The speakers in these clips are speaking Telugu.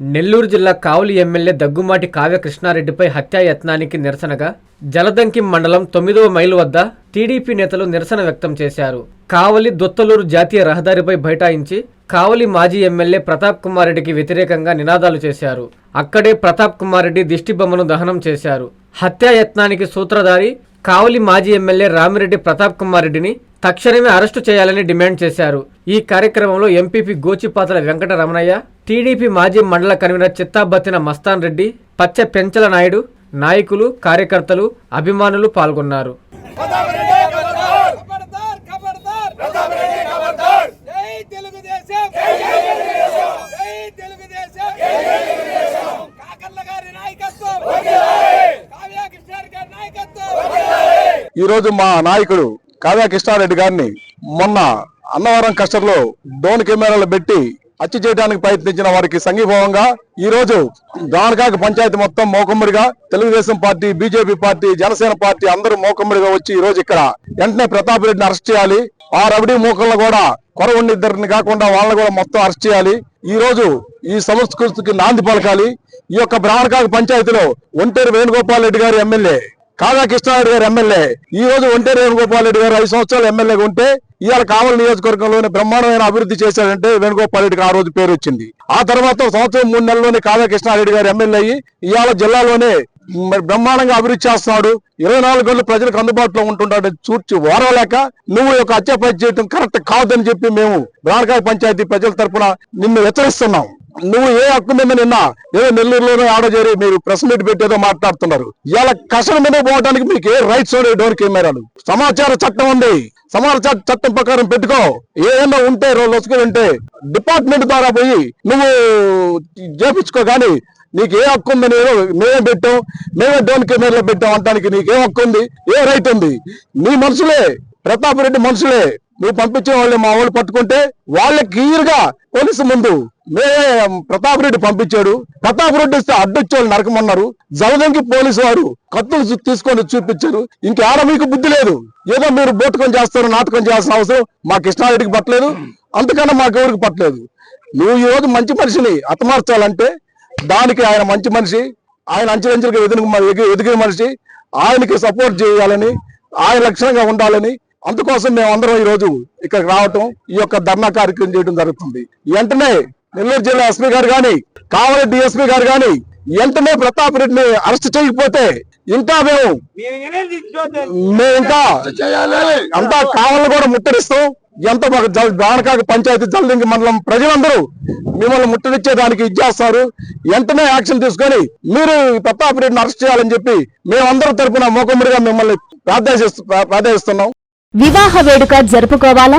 నెల్లూరు జిల్లా కావలి ఎమ్మెల్యే దగ్గుమాటి కావ్య కృష్ణారెడ్డిపై హత్యాయత్నానికి నిరసనగా జలదంకి మండలం తొమ్మిదవ మైలు వద్ద టీడీపీ నేతలు నిరసన వ్యక్తం చేశారు. కావలి దొత్తలూరు జాతీయ రహదారిపై బైఠాయించి కావలి మాజీ ఎమ్మెల్యే ప్రతాప్ కుమార్ రెడ్డికి వ్యతిరేకంగా నినాదాలు చేశారు. అక్కడే ప్రతాప్ కుమార్ రెడ్డి దిష్టిబొమ్మను దహనం చేశారు. హత్యాయత్నానికి సూత్రధారి కావలి మాజీ ఎమ్మెల్యే రామిరెడ్డి ప్రతాప్ కుమార్ రెడ్డిని తక్షణమే అరెస్టు చేయాలని డిమాండ్ చేశారు. ఈ కార్యక్రమంలో ఎంపీపీ గోచిపాతల వెంకట రమణయ్య టీడీపీ మాజీ మండల కన్వీనర్ చిత్తాబత్తిన మస్తాన్ రెడ్డి పచ్చ పెంచల నాయుడు నాయకులు కార్యకర్తలు అభిమానులు పాల్గొన్నారు. ఈరోజు ఈ రోజు మా నాయకుడు కావ్య కృష్ణారెడ్డి గారిని మొన్న అన్నవరం కస్టర్లో డ్రోన్ కెమెరాలు పెట్టి హత్య చేయడానికి ప్రయత్నించిన వారికి సంఘీభావంగా ఈ రోజు గానకాకి పంచాయతీ మొత్తం మోకమ్మడిగా Telugu Desam party BJP party Janasena party అందరూ మోకమ్మడిగా వచ్చి ఈ రోజు ఇక్కడ వెంటనే ప్రతాప్ రెడ్డిని అరెస్ట్ చేయాలి. ఆ రబడి మూకల్లో కూడా కొరవండి ఇద్దరిని కాకుండా వాళ్ళని కూడా మొత్తం అరెస్ట్ చేయాలి. ఈ రోజు ఈ సంస్కృతికి నాంది పలకాలి. ఈ యొక్క బ్రాహ్మణకాక పంచాయతీలో ఒంటేరు వేణుగోపాల్ రెడ్డి గారి ఎమ్మెల్యే కాగా కృష్ణారెడ్డి గారు ఎమ్మెల్యే ఈ రోజు ఒంటేరు వేణుగోపాల్ రెడ్డి గారు ఐదు సంవత్సరాలు ఎమ్మెల్యేగా ఉంటే ఇవాళ కావలి నియోజకవర్గంలోనే బ్రహ్మాండమైన అభివృద్ధి చేశాడంటే వేణుగోపాల్ రెడ్డికి ఆ రోజు పేరు వచ్చింది. ఆ తర్వాత సంవత్సరం మూడు నెలల్లోనే కావ్య కృష్ణారెడ్డి గారు ఎమ్మెల్యే అయ్యి ఇవాళ జిల్లాలోనే మరి బ్రహ్మాండంగా అభివృద్ధి చేస్తున్నాడు. ఇరవై నాలుగు గంటలు ప్రజలకు అందుబాటులో ఉంటున్నాడు చూర్చి ఓరవలేక నువ్వు యొక్క హత్య చేయడం కరెక్ట్ కాదని చెప్పి మేము బ్రాహ్మణకాయ పంచాయతీ ప్రజల తరపున నిన్ను హెచ్చరిస్తున్నాం. నువ్వు ఏ హక్కు మీద నిన్న ఏదో నెల్లూరులోనే ఆడజేరి మీరు ప్రెస్ మీట్ పెట్టేదో మాట్లాడుతున్నారు. ఇలా కసల మీద పోవడానికి మీకు ఏ రైట్స్ ఉన్నాయి డోర్ కెమెరాలు. సమాచార చట్టం ఉంది. సమాచార చట్టం ప్రకారం పెట్టుకో. ఏదైనా ఉంటే రోజు వసుకుని ఉంటే డిపార్ట్మెంట్ ద్వారా పోయి నువ్వు చేపించుకో కానీ నీకు ఏ హక్కు ఉంది నేను మేమే పెట్టాం. మేమే డోన్ కెమెరాలో పెట్టాం అంటానికి నీకు ఏ హక్కు ఉంది? ఏ రైట్ ఉంది? నీ మనుషులే ప్రతాప్ రెడ్డి మనుషులే. నువ్వు పంపించిన వాళ్ళు మా వాళ్ళు పట్టుకుంటే వాళ్ళకి క్లియర్గా పోలీసు ముందు మేమే ప్రతాప్ రెడ్డి పంపించాడు. ప్రతాప్ రెడ్డి ఇస్తే అడ్డొచ్చి నరకమన్నారు. జలదంకి పోలీసు వారు కత్తులు తీసుకొని చూపించారు. ఇంకేడ మీకు బుద్ధి లేదు? ఏదో మీరు బోటుకొని చేస్తారు నాటకం చేయాల్సిన అవసరం మా కృష్ణారెడ్డికి పట్టలేదు. అంతకన్నా మాకు ఎవరికి పట్టలేదు? నువ్వు ఈ రోజు మంచి మనిషిని అతమార్చాలంటే దానికి ఆయన మంచి మనిషి ఆయన అంచెలంచెలుగా ఎదుగు ఎదిగిన మనిషి ఆయనకి సపోర్ట్ చేయాలని ఆయన లక్షణంగా ఉండాలని అందుకోసం మేము అందరం ఈ రోజు ఇక్కడికి రావటం ఈ యొక్క ధర్నా కార్యక్రమం చేయడం జరుగుతుంది. వెంటనే నెల్లూరు జిల్లా ఎస్పీ గారు గాని కావలి డిఎస్పీ గారు గాని వెంటనే ప్రతాప్ రెడ్డిని అరెస్ట్ చేయకపోతే ఇంకా మేము మేము ఇంకా అంతా కావాలని కూడా ముట్టడిస్తాం. ఎంత మాకు జల్ బాణకాక పంచాయతీ జల్లింగి మండలం ప్రజలందరూ మిమ్మల్ని ముట్టడిచ్చేదానికి ఇచ్చేస్తారు వెంటనే యాక్షన్ తీసుకొని మీరు ప్రతాప్ రెడ్డిని అరెస్ట్ చేయాలని చెప్పి మేమందరం తరపున మోకమ్మడిగా మిమ్మల్ని ప్రార్థిస్తు ప్రార్థిస్తున్నాం. వివాహ వేడుక జరుపుకోవాలా?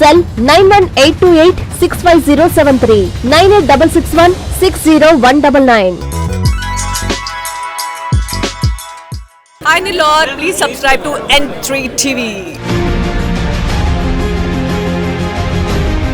Cell nine one eight two eight six five zero seven three nine eight double six one six zero one double nine Hi Nilor, please subscribe to N3 TV.